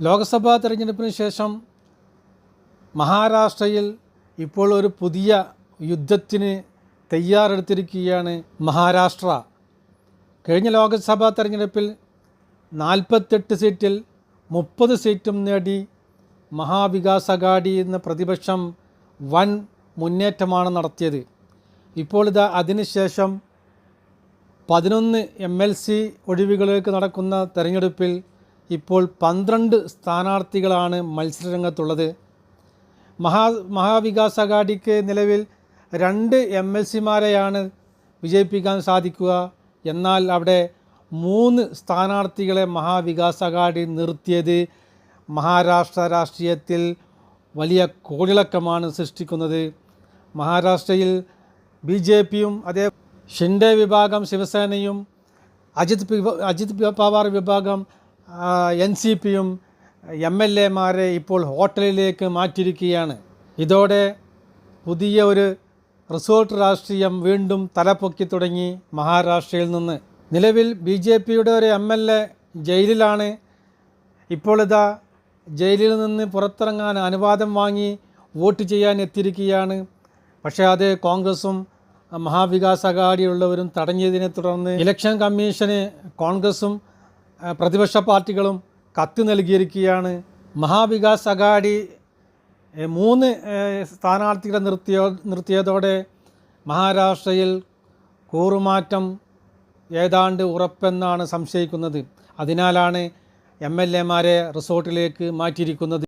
ലോക്സഭാ തെരഞ്ഞെടുപ്പിന് ശേഷം മഹാരാഷ്ട്രയിൽ ഇപ്പോൾ ഒരു പുതിയ യുദ്ധത്തിന് തയ്യാറെടുത്തിരിക്കുകയാണ് മഹാരാഷ്ട്ര. കഴിഞ്ഞ ലോക്സഭാ തെരഞ്ഞെടുപ്പിൽ നാൽപ്പത്തെട്ട് സീറ്റിൽ മുപ്പത് സീറ്റും നേടി മഹാവികാസ് അഗാഡി എന്ന പ്രതിപക്ഷം വൻ മുന്നേറ്റമാണ് നടത്തിയത്. ഇപ്പോൾ ഇതാ അതിനുശേഷം പതിനൊന്ന് എം എൽ സി ഒഴിവുകളിലേക്ക് നടക്കുന്ന തെരഞ്ഞെടുപ്പിൽ ഇപ്പോൾ പന്ത്രണ്ട് സ്ഥാനാർത്ഥികളാണ് മത്സരരംഗത്തുള്ളത്. മഹാ മഹാവികാസ് അഘാഡിക്ക് നിലവിൽ രണ്ട് എം എൽ സിമാരെയാണ് വിജയിപ്പിക്കാൻ സാധിക്കുക. എന്നാൽ അവിടെ മൂന്ന് സ്ഥാനാർത്ഥികളെ മഹാവികാസ് അഘാഡി നിർത്തിയത് മഹാരാഷ്ട്ര രാഷ്ട്രീയത്തിൽ വലിയ കോളിളക്കമാണ് സൃഷ്ടിക്കുന്നത്. മഹാരാഷ്ട്രയിൽ ബി ജെ പിയും അതേ ഷിൻഡെ വിഭാഗം ശിവസേനയും അജിത് അജിത് പവാർ വിഭാഗം എൻ സി പിയും എം എൽ എമാരെ ഇപ്പോൾ ഹോട്ടലിലേക്ക് മാറ്റിയിരിക്കുകയാണ്. ഇതോടെ പുതിയ ഒരു റിസോർട്ട് രാഷ്ട്രീയം വീണ്ടും തലപ്പൊക്കി തുടങ്ങി മഹാരാഷ്ട്രയിൽ നിന്ന്. നിലവിൽ ബി ജെ പിയുടെ ഒരു എം എൽ എ ജയിലിലാണ്. ഇപ്പോൾ ഇതാ ജയിലിൽ നിന്ന് പുറത്തിറങ്ങാൻ അനുവാദം വാങ്ങി വോട്ട് ചെയ്യാൻ എത്തിയിരിക്കുകയാണ്. പക്ഷേ അത് കോൺഗ്രസും മഹാവികാസ് അഘാടിയുള്ളവരും തടഞ്ഞതിനെ തുടർന്ന് ഇലക്ഷൻ കമ്മീഷന് കോൺഗ്രസും പ്രതിപക്ഷ പാർട്ടികളും കത്ത് നൽകിയിരിക്കുകയാണ്. മഹാവികാസ് അഘാടി മൂന്ന് സ്ഥാനാർത്ഥികളെ നിർത്തിയോ നിർത്തിയതോടെ മഹാരാഷ്ട്രയിൽ കൂറുമാറ്റം ഏതാണ്ട് ഉറപ്പെന്നാണ് സംശയിക്കുന്നത്. അതിനാലാണ് എം എൽ എമാരെ റിസോർട്ടിലേക്ക് മാറ്റിയിരിക്കുന്നത്.